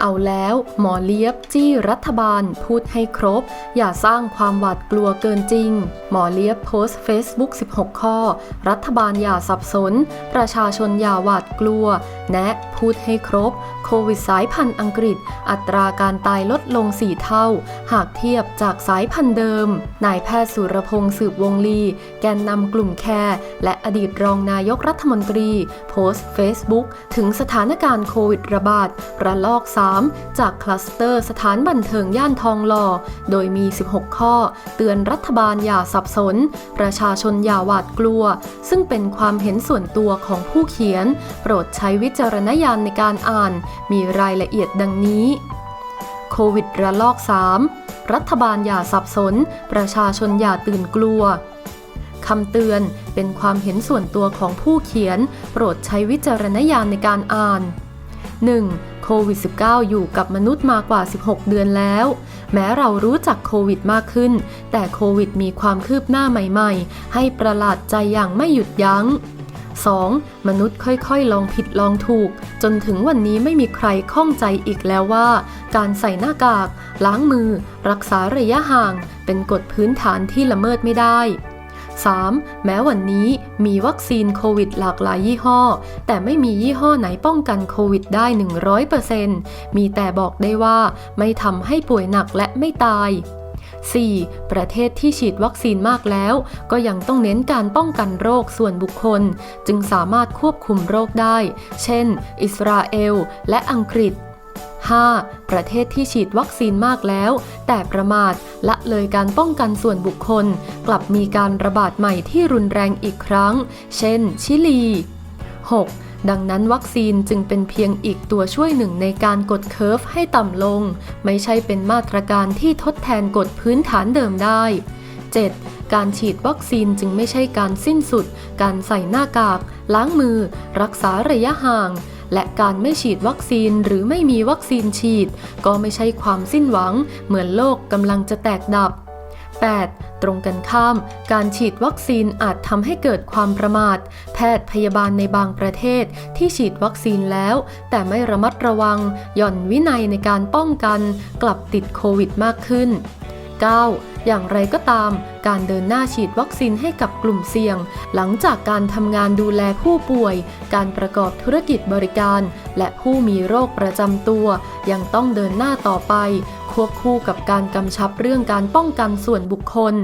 เอาแล้ว หมอเลียบจี้รัฐบาลพูดให้ครบ อย่าสร้างความหวาดกลัวเกินจริง หมอเลียบโพสต์ Facebook 16 ข้อ รัฐบาลอย่าสับสน ประชาชนอย่าหวาดกลัว แนะพูดให้ครบ โควิดสายพันธุ์อังกฤษ อัตราการตายลดลง 4 เท่า หากเทียบจากสายพันธุ์เดิม นายแพทย์สุรพงศ์สืบวงลี แกนนำกลุ่มแคร์และอดีตรองนายกรัฐมนตรี โพสต์ Facebook ถึงสถานการณ์โควิดระบาดระลอก3จากคลัสเตอร์สถานบันเทิงย่านทองหล่อ โดยมี 16 ข้อ เตือนรัฐบาลอย่าสับสน ประชาชนอย่าหวาดกลัว ซึ่งเป็นความเห็นส่วนตัวของผู้เขียน โปรดใช้วิจารณญาณในการอ่าน มีรายละเอียดดังนี้ โควิดระลอก 3 รัฐบาลอย่าสับสน ประชาชนอย่าตื่นกลัวคำเตือนเป็นความเห็นส่วนตัวของผู้เขียน โปรดใช้วิจารณญาณในการอ่าน 1. โควิด -19 อยู่กับมนุษย์มากว่า 16 เดือนแล้ว แม้เรารู้จักโควิดมากขึ้น แต่โควิดมีความคืบหน้าใหม่ๆ ให้ประหลาดใจอย่างไม่หยุดยัง้ง 2. มนุษย์ค่อยๆ ลองผิดลองถูก จนถึงวันนี้ไม่มีใครข้องใจอีกแล้วว่า การใส่หน้ากาก ล้างมือ รักษาระยะห่าง เป็นกฎพื้นฐานที่ละเมิดไม่ได้ 3. แม้วันนี้มีวัคซีนโควิดหลากหลายยี่ห้อ แต่ไม่มียี่ห้อไหนป้องกันโควิดได้ 100%มีแต่บอกได้ว่าไม่ทำให้ป่วยหนักและไม่ตาย 4. ประเทศที่ฉีดวัคซีนมากแล้ว ก็ยังต้องเน้นการป้องกันโรคส่วนบุคคล จึงสามารถควบคุมโรคได้ เช่น อิสราเอล และอังกฤษ 5. ประเทศที่ฉีดวัคซีนมากแล้ว แต่ประมาทละเลยการป้องกันส่วนบุคคล กลับมีการระบาดใหม่ที่รุนแรงอีกครั้ง เช่น ชิลี 6. ดังนั้นวัคซีนจึงเป็นเพียงอีกตัวช่วยหนึ่งในการกดเคอร์ฟให้ต่ำลง ไม่ใช่เป็นมาตรการที่ทดแทนกฎพื้นฐานเดิมได้ 7. การฉีดวัคซีนจึงไม่ใช่การสิ้นสุด การใส่หน้ากาก ล้างมือ รักษาระยะห่าง และการไม่ฉีดวัคซีนหรือไม่มีวัคซีนฉีด ก็ไม่ใช่ความสิ้นหวัง เหมือนโลกกำลังจะแตกดับ 8. ตรงกันข้าม การฉีดวัคซีนอาจทำให้เกิดความประมาท แพทย์พยาบาลในบางประเทศที่ฉีดวัคซีนแล้ว แต่ไม่ระมัดระวัง หย่อนวินัยในการป้องกัน กลับติดโควิดมากขึ้น 9. อย่างไรก็ตาม การเดินหน้าฉีดวัคซีนให้กับกลุ่มเสี่ยง หลังจากการทำงานดูแลผู้ป่วย การประกอบธุรกิจบริการ และผู้มีโรคประจำตัว ยังต้องเดินหน้าต่อไป ควบคู่กับการกำชับเรื่องการป้องกันส่วนบุคคล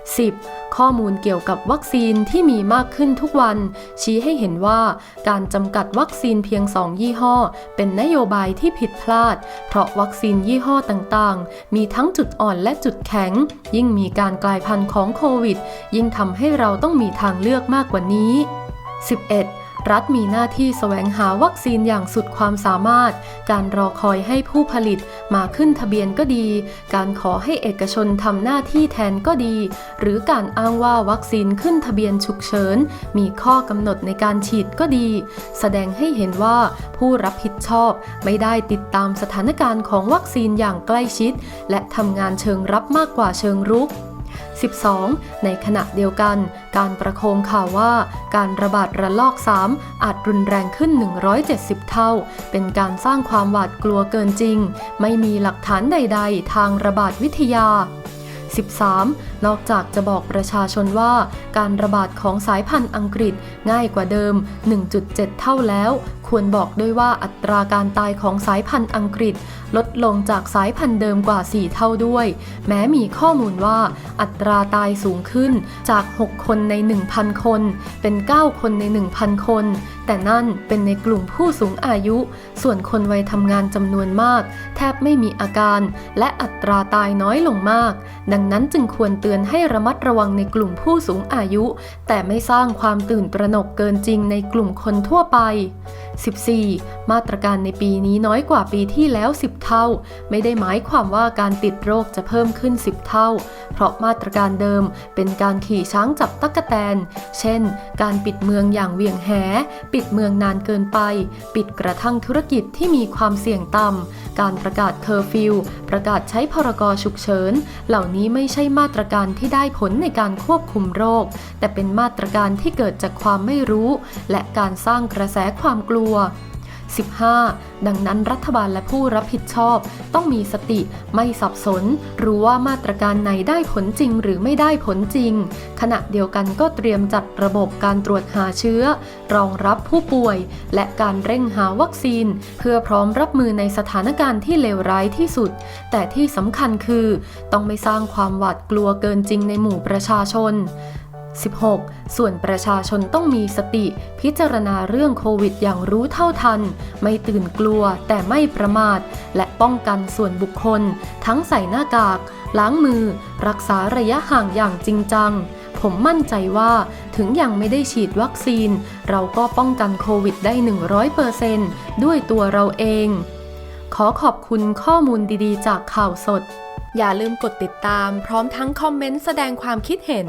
10. ข้อมูลเกี่ยวกับวัคซีนที่มีมากขึ้นทุกวัน ชี้ให้เห็นว่าการจำกัดวัคซีนเพียง 2 ยี่ห้อ เป็นนโยบายที่ผิดพลาด เพราะวัคซีนยี่ห้อต่างๆ มีทั้งจุดอ่อนและจุดแข็งยิ่งมีการกลายพันธุ์ของโควิด ยิ่งทำให้เราต้องมีทางเลือกมากกว่านี้ 11. รัฐมีหน้าที่แสวงหาวัคซีนอย่างสุดความสามารถ การรอคอยให้ผู้ผลิตมาขึ้นทะเบียนก็ดี การขอให้เอกชนทำหน้าที่แทนก็ดี หรือการอ้างว่าวัคซีนขึ้นทะเบียนฉุกเฉิน มีข้อกำหนดในการฉีดก็ดี แสดงให้เห็นว่าผู้รับผิดชอบไม่ได้ติดตามสถานการณ์ของวัคซีนอย่างใกล้ชิด และทำงานเชิงรับมากกว่าเชิงรุก 12. ในขณะเดียวกัน การประโคมข่าวว่า การระบาดระลอก 3 อาจรุนแรงขึ้น 170 เท่า เป็นการสร้างความหวาดกลัวเกินจริง ไม่มีหลักฐานใด ๆ ทางระบาดวิทยา 13. นอกจากจะบอกประชาชนว่าการระบาดของสายพันธุ์อังกฤษง่ายกว่าเดิม 1.7 เท่าแล้ว ควรบอกด้วยว่าอัตราการตายของสายพันธุ์อังกฤษ ลดลงจากสายพันธุ์เดิมกว่า 4 เท่าด้วย แม้มีข้อมูลว่าอัตราตายสูงขึ้นจาก 6 คนใน 1,000 คน เป็น 9 คนใน 1,000 คน แต่นั่นเป็นในกลุ่มผู้สูงอายุ ส่วนคนวัยทำงานจำนวนมาก แทบไม่มีอาการ และอัตราตายน้อยลงมาก ดังนั้นจึงควรเตือตือนให้ระมัดระวังในกลุ่มผู้สูงอายุ แต่ไม่สร้างความตื่นตระหนกเกินจริงในกลุ่มคนทั่วไป 14. มาตรการในปีนี้น้อยกว่าปีที่แล้ว 10 เท่า ไม่ได้หมายความว่าการติดโรคจะเพิ่มขึ้น 10 เท่า เพราะมาตรการเดิมเป็นการขี่ช้างจับตั๊กแตน เช่น การปิดเมืองอย่างเวียงแห ปิดเมืองนานเกินไป ปิดกระทั่งธุรกิจที่มีความเสี่ยงต่ำ การประกาศเคอร์ฟิวประกาศใช้พรกฉุกเฉิน เหล่านี้ไม่ใช่มาตรการที่ได้ผลในการควบคุมโรค แต่เป็นมาตรการที่เกิดจากความไม่รู้ และการสร้างกระแสความกลัว 15. ดังนั้นรัฐบาลและผู้รับผิดชอบ ต้องมีสติไม่สับสน รู้ว่ามาตรการไหนได้ผลจริงหรือไม่ได้ผลจริง ขณะเดียวกันก็เตรียมจัดระบบการตรวจหาเชื้อ รองรับผู้ป่วย และการเร่งหาวัคซีน เพื่อพร้อมรับมือในสถานการณ์ที่เลวร้ายที่สุด แต่ที่สำคัญคือ ต้องไม่สร้างความหวาดกลัวเกินจริงในหมู่ประชาชน 16. ส่วนประชาชนต้องมีสติ พิจารณาเรื่องโควิดอย่างรู้เท่าทัน ไม่ตื่นกลัวแต่ไม่ประมาท และป้องกันส่วนบุคคล ทั้งใส่หน้ากาก ล้างมือ รักษาระยะห่างอย่างจริงจัง ผมมั่นใจว่าถึงยังไม่ได้ฉีดวัคซีน เราก็ป้องกันโควิดได้ 100%ด้วยตัวเราเอง ขอขอบคุณข้อมูลดีๆ จากข่าวสด อย่าลืมกดติดตาม พร้อมทั้งคอมเมนต์แสดงความคิดเห็น